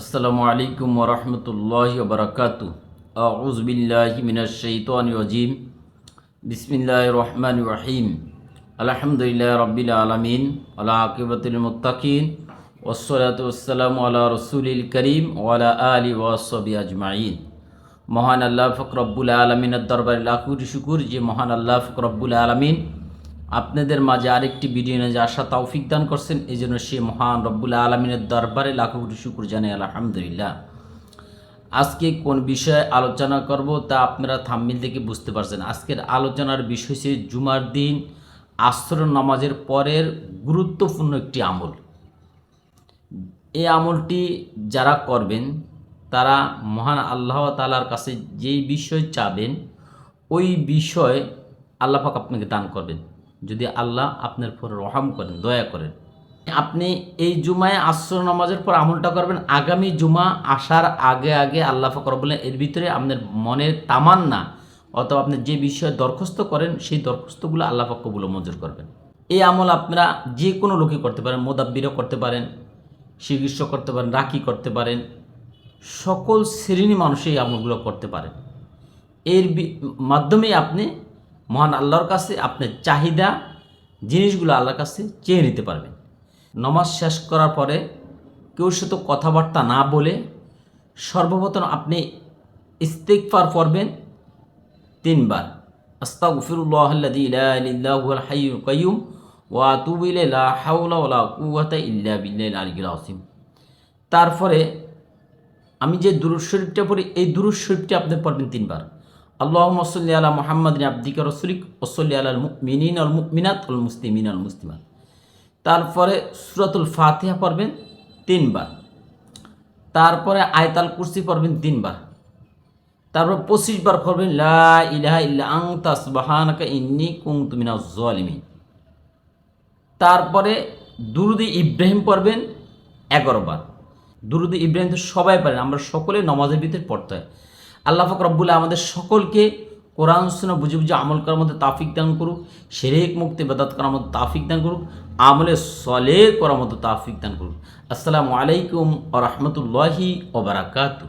আসসালামু আলাইকুম ওরহমতুল্লাহ বরকাত আউজবিল্লাহি মিনাশাইতান রাজিম। বিসমিল্লাহ রহমান রহিম। আলহামদুলিল্লাহ রব্বিল আলমিন আলা আকিবতুল মুত্তাকিন। ওসলাত ওসালাম আলা রসুলিল করিম ওয়ালা আলী ওয়াসবি আজমাইন। মহান আল্লাহ ফকরব্বুল আলমিনের দরবারে লাখুর শুকুর যে মহান আল্লাহ ফকরব্বুল আলমিন আপনাদের মাঝে আরেকটি ভিডিও নিয়ে আশা, তৌফিক দান করছেন। এই জন্য সে মহান রব্বুল আলমিনের দরবারে লাখো কোটি শুকুর জানাই, আলহামদুলিল্লাহ। আজকে কোন বিষয়ে আলোচনা করব তা আপনারা থাম্মিল থেকে বুঝতে পারছেন। আজকের আলোচনার বিষয় হচ্ছে জুমার দিন, আসর নামাজের পরের গুরুত্বপূর্ণ একটি আমল। এই আমলটি যারা করবেন, তারা মহান আল্লাহ তালার কাছে যেই বিষয় চাবেন, ওই বিষয় আল্লাহ পাক আপনাকে দান করবেন। যদি আল্লাহ আপনার উপর রহম করেন, দয়া করেন, আপনি এই জুমায় আসর নামাজের পর আমলটা করবেন। আগামী জুমা আসার আগে আগে আল্লাহ পাক বলেন এর ভিতরে আপনার মনের তামান্না অথবা আপনি যে বিষয়ে দরখাস্ত করেন, সেই দরখাস্তগুলো আল্লাহ ও মঞ্জুর করবেন। এই আমল আপনারা যে কোনো লোকই করতে পারেন, মোদাব্বিরও করতে পারেন চিকিৎসা করতে পারেন, রাখি করতে পারেন, সকল শ্রেণি মানুষ এই আমলগুলো করতে পারেন। এর মাধ্যমে আপনি মহান আল্লাহর কাছে আপনার চাহিদা জিনিসগুলো আল্লাহর কাছে চেয়ে নিতে পারবেন। নমাজ শেষ করার পরে কেউ সাথে কথাবার্তা না বলে সর্বপ্রথম আপনি ইস্তেকফার পড়বেন তিনবার। হুয়াল হাইয়ুল কাইয়্যুম ওয়া আতুবু ইলাইহি, লা হাওলা ওয়া লা কুওয়াতা ইল্লা বিল্লাহিল আলিয়্যিল আযীম। তারপরে আমি যে দুরুদ শরীফটা পড়ি, এই দুরুদ শরীফটা আপনি পড়বেন তিনবার। আল্লাহ মসল্লি আলা মোহাম্মদ আব্দিকা রসুলিক ওসল্লি আল মিনিন আল মিনাত আল মুসলিমিন আল মুসলিমাত। তারপরে সুরাতুল ফাতিহা পড়বেন তিনবার। তারপরে আয়তাল কুরসি পড়বেন তিনবার। তারপর পঁচিশ বার পড়বেন, লা ইলাহা ইল্লা আংতা সুবহানাকা ইন্নী কুনতু মিনাজ জালিমিন তারপরে দুরুদি ইব্রাহিম পড়বেন এগারো বার। দুরুদি ইব্রাহিম তো সবাই পারেন, আমরা সকলে নমাজের ভিতরে পড়তে হয়। আল্লাহ রব্বুল্লাহ আমাদের সকলকে কোরআন শুনে বুঝে বুঝে আমল করার মধ্যে তাফিক দান করুক, শেরেক মুক্তি বেদাত করার মধ্যে তাফিক দান করুক, আমলে সলে করার মধ্যে তাফিক দান করুক। আসসালামু আলাইকুম ও রহমতুল্লাহি ওবরাকাতু